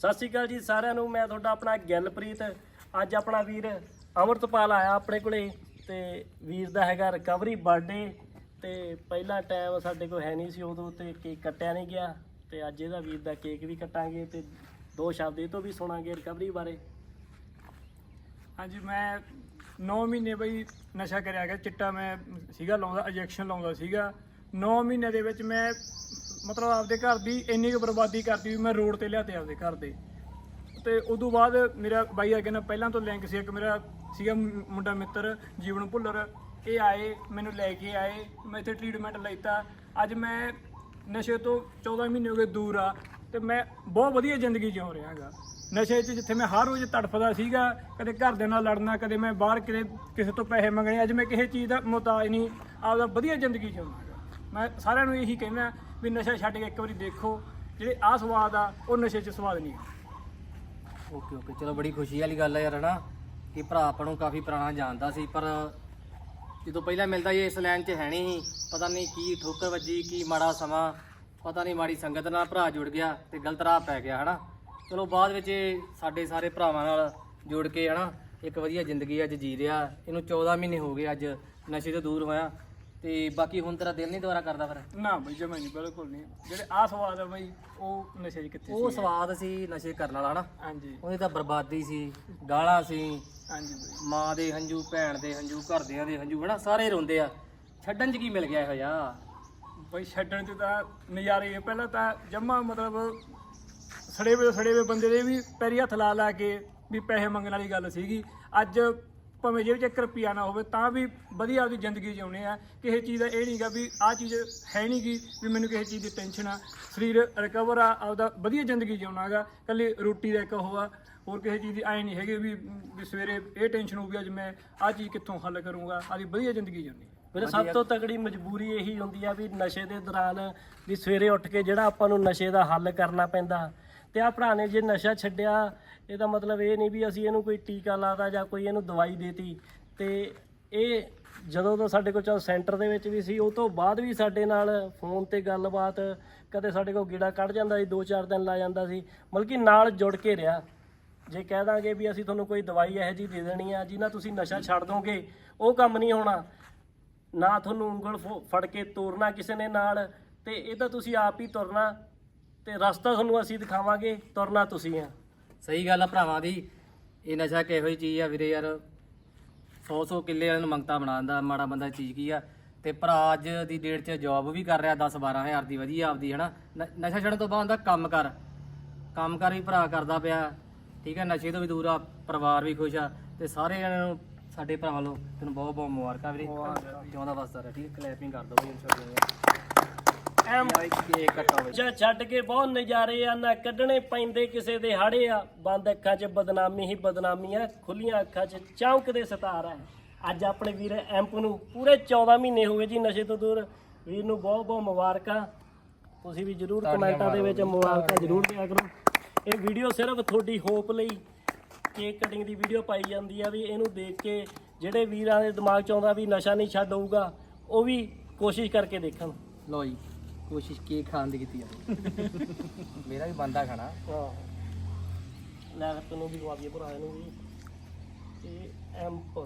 ਸਤਿ ਸ਼੍ਰੀ ਅਕਾਲ ਜੀ ਸਾਰਿਆਂ ਨੂੰ, ਮੈਂ ਤੁਹਾਡਾ ਆਪਣਾ ਗਿੱਲਪ੍ਰੀਤ ਅੱਜ ਆਪਣਾ ਵੀਰ ਅਮਰਤਪਾਲ ਆਇਆ ਆਪਣੇ ਕੋਲੇ ਤੇ ਵੀਰ ਦਾ ਹੈਗਾ ਰਿਕਵਰੀ ਬਰਥਡੇ ਤੇ ਪਹਿਲਾ ਟਾਈਮ ਸਾਡੇ ਕੋਲ ਹੈ ਨਹੀਂ ਸੀ ਉਦੋਂ ਤੇ ਕੇਕ ਕੱਟਿਆ ਨਹੀਂ ਗਿਆ ਤੇ ਅੱਜ ਇਹਦਾ ਵੀਰ ਦਾ ਕੇਕ ਵੀ ਕੱਟਾਂਗੇ ਤੇ ਦੋ ਸ਼ਬਦ ਇਹ ਤੋਂ ਵੀ ਸੁਣਾਂਗੇ ਰਿਕਵਰੀ ਬਾਰੇ। ਹਾਂਜੀ, ਮੈਂ 9 ਮਹੀਨੇ ਬਈ ਨਸ਼ਾ ਕਰਿਆ ਗਿਆ, ਚਿੱਟਾ ਮੈਂ ਸੀਗਾ ਲਾਉਂਦਾ ਇੰਜੈਕਸ਼ਨ ਲਾਉਂਦਾ ਸੀਗਾ। 9 ਮਹੀਨੇ ਦੇ ਵਿੱਚ ਮੈਂ ਮਤਲਬ ਆਪਦੇ ਘਰ ਦੀ ਇੰਨੀ ਕੁ ਬਰਬਾਦੀ ਕਰਤੀ ਵੀ ਮੈਂ ਰੋਡ ਤੇ ਲਿਆਤੇ ਆਪਦੇ ਘਰ ਦੇ। ਤੇ ਉਦੋਂ ਬਾਅਦ ਮੇਰਾ ਬਾਈ ਅੱਗੇ ਨਾਲ ਪਹਿਲਾਂ ਤੋਂ ਲਿੰਕ ਸੀ ਇੱਕ ਮੇਰਾ, ਸੀਗਾ ਮੁੰਡਾ ਮਿੱਤਰ ਜੀਵਨ ਭੁੱਲਰ। ਇਹ ਆਏ, ਮੈਨੂੰ ਲੈ ਕੇ ਆਏ, ਮੈਂ ਇੱਥੇ ਟ੍ਰੀਟਮੈਂਟ ਲੈਤਾ। ਅੱਜ ਮੈਂ ਨਸ਼ੇ ਤੋਂ 14 ਮਹੀਨੇ ਹੋ ਗਏ ਦੂਰ ਆ ਤੇ ਮੈਂ ਬਹੁਤ ਵਧੀਆ ਜ਼ਿੰਦਗੀ ਜਿਉ ਰਿਹਾ ਗਾ ਨਸ਼ੇ 'ਚ ਜਿੱਥੇ ਮੈਂ ਹਰ ਰੋਜ਼ ਤੜਫਦਾ ਸੀਗਾ, ਕਦੇ ਘਰ ਦੇ ਨਾਲ ਲੜਨਾ, ਕਦੇ ਮੈਂ ਬਾਹਰ ਕਿਤੇ, ਕਿਸੇ ਤੋਂ ਪੈਸੇ ਮੰਗਣੇ, ਅੱਜ ਮੈਂ ਕਿਸੇ ਚੀਜ਼ ਦਾ ਮੁਹਤਾਜ ਨਹੀਂ, ਆਪਦਾ ਵਧੀਆ ਜ਼ਿੰਦਗੀ ਜਿਉਣਾ ਗਾ ਮੈਂ ਸਾਰਿਆਂ ਨੂੰ ਇਹੀ ਕਹਿੰਦਾ ਵੀ ਨਸ਼ਾ ਛੱਡ ਕੇ ਇੱਕ ਵਾਰੀ ਦੇਖੋ, ਜਿਹੜੇ ਆ ਸਵਾਦ ਆ, ਉਹ ਨਸ਼ੇ 'ਚ ਸਵਾਦ ਨਹੀਂ ਓਕੇ ਓਕੇ। ਚਲੋ, ਬੜੀ ਖੁਸ਼ੀ ਵਾਲੀ ਗੱਲ ਹੈ ਯਾਰ, ਹਨਾ? ਕਿ ਭਰਾ ਆਪਾਂ ਨੂੰ ਕਾਫੀ ਪੁਰਾਣਾ ਜਾਣਦਾ ਸੀ, ਪਰ ਜਦੋਂ ਪਹਿਲਾਂ ਮਿਲਦਾ ਇਹ ਇਸ ਲਾਈਨ 'ਚ ਹੈ ਨਹੀਂ ਸੀ। ਪਤਾ ਨਹੀਂ ਕੀ ਠੋਕਰ ਵੱਜੀ, ਕੀ ਮਾੜਾ ਸਮਾਂ। ਪਤਾ ਨਹੀਂ ਮਾੜੀ ਸੰਗਤ ਨਾਲ ਭਰਾ ਜੁੜ ਗਿਆ ਤੇ ਗਲਤ ਰਾਹ ਪੈ ਗਿਆ, ਹਨਾ? ਚਲੋ, ਬਾਅਦ ਵਿੱਚ ਇਹ ਸਾਡੇ ਸਾਰੇ ਭਰਾਵਾਂ ਨਾਲ ਜੁੜ ਕੇ, ਹਨਾ? ਇੱਕ ਵਧੀਆ ਜ਼ਿੰਦਗੀ ਅੱਜ ਜੀ ਰਿਹਾ। ਇਹਨੂੰ 14 ਮਹੀਨੇ ਹੋ ਗਏ ਅੱਜ ਨਸ਼ੇ ਤੋਂ ਦੂਰ ਹੋਇਆ। ਤੇ ਬਾਕੀ ਹੁਣ ਤੇਰਾ ਦਿਲ ਨਹੀਂ ਦੁਬਾਰਾ ਕਰਦਾ ਫਿਰ? ਨਾ ਬਈ ਜਮਾ ਨਹੀਂ ਬਿਲਕੁਲ ਨਹੀਂ। ਜਿਹੜੇ ਆ ਸਵਾਦ ਆ ਬਈ ਉਹ ਨਸ਼ੇ 'ਚ ਕਿੱਥੇ ਉਹ ਸੀ? ਸਵਾਦ ਸੀ ਨਸ਼ੇ ਕਰਨ ਵਾਲਾ ਹਨਾ? ਹਾਂਜੀ। ਉਹਦੀ ਤਾਂ ਬਰਬਾਦੀ ਸੀ ਗਾਲਾਂ ਸੀ। ਹਾਂਜੀ ਬਈ। ਮਾਂ ਦੇ ਹੰਝੂ ਭੈਣ ਦੇ ਹੰਝੂ ਘਰਦਿਆਂ ਦੇ ਹੰਝੂ ਹਨਾ? ਸਾਰੇ ਰੋਂਦੇ ਆ। ਛੱਡਣ 'ਚ ਕੀ ਮਿਲ ਗਿਆ ਇਹੋ ਜਿਹਾ? ਬਈ ਛੱਡਣ 'ਚ ਤਾਂ ਨਜ਼ਾਰੇ ਹੀ ਆ। ਪਹਿਲਾਂ ਤਾਂ ਜਮਾ ਮਤਲਬ ਸੜੇ ਵੇ ਸੜੇ ਵੇ ਬੰਦੇ ਦੇ ਵੀ ਪੈਰੀ ਹੱਥ ਲਾ ਲਾ ਕੇ ਵੀ ਪੈਸੇ ਮੰਗਣ ਵਾਲੀ ਗੱਲ ਸੀਗੀ। ਅੱਜ ਭਾਵੇਂ ਜੇ 'ਚ ਇੱਕ ਰੁਪਿਆ ਨਾ ਹੋਵੇ, ਤਾਂ ਵੀ ਵਧੀਆ ਆਪਦੀ ਜ਼ਿੰਦਗੀ ਜਿਉਣੇ ਆ। ਕਿਸੇ ਚੀਜ਼ ਦਾ ਇਹ ਨਹੀਂਗਾ ਵੀ ਆਹ ਚੀਜ਼ ਹੈ ਨਹੀਂਗੀ ਵੀ ਮੈਨੂੰ ਕਿਸੇ ਚੀਜ਼ ਦੀ ਟੈਨਸ਼ਨ ਆ। ਸਰੀਰ ਰਿਕਵਰ ਆ, ਆਪਦਾ ਵਧੀਆ ਜ਼ਿੰਦਗੀ ਜਿਉਣਾਗਾ ਕੱਲੀ ਰੋਟੀ ਦਾ ਇੱਕ ਉਹ ਆ, ਹੋਰ ਕਿਸੇ ਚੀਜ਼ ਦੀ ਐ ਨਹੀਂ ਹੈਗੀ ਵੀ ਵੀ ਸਵੇਰੇ ਇਹ ਟੈਨਸ਼ਨ ਹੋਊਗੀ, ਅੱਜ ਮੈਂ ਆਹ ਚੀਜ਼ ਕਿੱਥੋਂ ਹੱਲ ਕਰੂੰਗਾ, ਆਪਦੀ ਵਧੀਆ ਜ਼ਿੰਦਗੀ ਜਿਉਣੀ। ਵੀਰੇ, ਸਭ ਤੋਂ ਤਕੜੀ ਮਜਬੂਰੀ ਇਹੀ ਹੁੰਦੀ ਆ ਵੀ ਨਸ਼ੇ ਦੇ ਦੌਰਾਨ ਵੀ ਸਵੇਰੇ ਉੱਠ ਕੇ ਜਿਹੜਾ ਆਪਾਂ ਨੂੰ ਨਸ਼ੇ ਦਾ ਹੱਲ ਕਰਨਾ ਪੈਂਦਾ। ਤੇ ਆ ਭਰਾ ਨੇ ਜੇ ਨਸ਼ਾ ਛੱਡਿਆ ਇਹਦਾ ਮਤਲਬ ਇਹ ਨਹੀਂ ਵੀ ਅਸੀਂ ਇਹਨੂੰ ਕੋਈ ਟੀਕਾ ਲਾਤਾ ਜਾਂ ਕੋਈ ਇਹਨੂੰ ਦਵਾਈ ਦੇਤੀ। ਤੇ ਇਹ ਜਦੋਂ ਤੋਂ ਸਾਡੇ ਕੋਲ ਚਲ ਸੈਂਟਰ ਦੇ ਵਿੱਚ ਵੀ ਸੀ, ਉਹ ਤੋਂ ਬਾਅਦ ਵੀ ਸਾਡੇ ਨਾਲ ਫੋਨ ਤੇ ਗੱਲਬਾਤ, ਕਦੇ ਸਾਡੇ ਕੋਲ ਗੇੜਾ ਕੱਢ ਜਾਂਦਾ ਸੀ 2-4 ਦਿਨ ਲਾ ਜਾਂਦਾ ਸੀ ਬਲਕਿ ਨਾਲ ਜੁੜ ਕੇ ਰਿਹਾ। ਜੇ ਕਹਿ ਦਾਂਗੇ ਵੀ ਅਸੀਂ ਤੁਹਾਨੂੰ ਕੋਈ ਦਵਾਈ ਇਹੋ ਜਿਹੀ ਦੇ ਦੇਣੀ ਆ ਜਿਹਨਾਂ ਤੁਸੀਂ ਨਸ਼ਾ ਛੱਡ ਦੋਗੇ, ਉਹ ਕੰਮ ਨਹੀਂ ਹੋਣਾ। ਨਾ ਤੁਹਾਨੂੰ ਉਂਗਲ ਫੋ- ਫੜ ਕੇ ਤੋਰਨਾ ਕਿਸੇ ਨੇ ਨਾਲ, ਤੇ ਇਹ ਤਾਂ ਤੁਸੀਂ ਆਪ ਹੀ ਤੁਰਨਾ, ਤੇ ਰਸਤਾ ਤੁਹਾਨੂੰ ਅਸੀਂ ਦਿਖਾਵਾਂਗੇ, ਤੁਰਨਾ ਤੁਸੀਂ ਆ। ਸਹੀ ਗੱਲ ਆ ਭਰਾਵਾਂ ਦੀ। ਇਹ ਨਸ਼ਾ ਕਿਹੋ ਜਿਹੀ ਚੀਜ਼ ਆ ਵੀਰੇ ਯਾਰ। 100 100 ਕਿੱਲੇ ਵਾਲਿਆਂ ਨੂੰ ਮੰਗਤਾ ਬਣਾਉਂਦਾ ਮਾੜਾ ਬੰਦਾ ਚੀਜ਼ ਕੀ ਆ। ਤੇ ਭਰਾ ਅੱਜ ਦੀ ਡੇਟ 'ਚ ਜੌਬ ਵੀ ਕਰ ਰਿਹਾ 10 12 ਹਜ਼ਾਰ ਦੀ ਵਧੀਆ ਆਪਦੀ ਹਨਾ? ਨ- ਨਸ਼ਾ ਛੱਡਣ ਤੋਂ ਬਾਅਦ ਹੁੰਦਾ ਕੰਮ ਕਰ। ਕੰਮ ਕਰ ਵੀ ਭਰਾ ਕਰਦਾ ਪਿਆ। ਠੀਕ ਹੈ ਨਸ਼ੇ ਤੋਂ ਵੀ ਦੂਰ ਆ ਪਰਿਵਾਰ ਵੀ ਖੁਸ਼ ਆ। ਤੇ ਸਾਰੇ ਜਣਿਆਂ ਨੂੰ ਸਾਡੇ ਭਰਾ ਵੱਲੋਂ ਤੈਨੂੰ ਬਹੁਤ ਬਹੁਤ ਮੁਬਾਰਕਾਂ ਵੀਰੇ। ਜਿਉਂਦਾ ਵਸਦਾ ਰਹਿ ਠੀਕ ਕਲੈਪਿੰਗ ਕਰ ਦੋ ਬਈ ਇਨਸ਼ਾਅੱਲਾ ਐਮ। ਕੇਕ ਕੱਟੋ ਬਈ ਨਸ਼ਾ ਛੱਡ ਕੇ ਬਹੁਤ ਨਜ਼ਾਰੇ ਆ ਨਾ ਕੱਢਣੇ ਪੈਂਦੇ ਕਿਸੇ ਦੇ ਹਾੜੇ ਆ। ਬੰਦ ਅੱਖਾਂ 'ਚ ਬਦਨਾਮੀ ਹੀ ਬਦਨਾਮੀ ਆ ਖੁੱਲੀਆਂ ਅੱਖਾਂ 'ਚ ਚੌਂਕਦੇ ਸਤਾਰਾ ਅੱਜ ਆਪਣੇ ਵੀਰ ਐਂਪ ਨੂੰ ਪੂਰੇ 14 ਮਹੀਨੇ ਹੋ ਗਏ ਜੀ ਨਸ਼ੇ ਤੋਂ ਦੂਰ। ਵੀਰ ਨੂੰ ਬਹੁਤ ਬਹੁਤ ਮੁਬਾਰਕਾਂ। ਤੁਸੀਂ ਵੀ ਜਰੂਰ ਕਮੈਂਟਾਂ ਦੇ ਵਿੱਚ ਮੁਬਾਰਕਾਂ ਜਰੂਰ ਦਿਆ ਕਰੋ। ਇਹ ਵੀਡੀਓ ਸਿਰਫ ਤੁਹਾਡੀ ਹੋਪ ਲਈ ਕੇਕ ਕਟਿੰਗ ਦੀ ਵੀਡੀਓ ਪਾਈ ਜਾਂਦੀ ਆ ਵੀ ਇਹਨੂੰ ਦੇਖ ਕੇ ਜਿਹੜੇ ਵੀਰਾਂ ਦੇ ਦਿਮਾਗ 'ਚ ਆਉਂਦਾ ਵੀ ਨਸ਼ਾ ਨਹੀਂ ਛੱਡ ਹੋਊਗਾ ਉਹ ਵੀ ਕੋਸ਼ਿਸ਼ ਕਰਕੇ ਦੇਖਣ। ਲੋ ਜੀ। ਕੋਸ਼ਿਸ਼ ਕੀ ਖਾਣ ਦੀ ਕੀਤੀ ਆ ਮੇਰਾ ਵੀ ਬੰਦਾ ਖਾਣਾ। ਹਾਂ। ਲੈ ਤੈਨੂੰ ਵੀ ਦਈਏ ਭਰਾ ਨੂੰ ਵੀ। ਤੇ ਐਂਪ।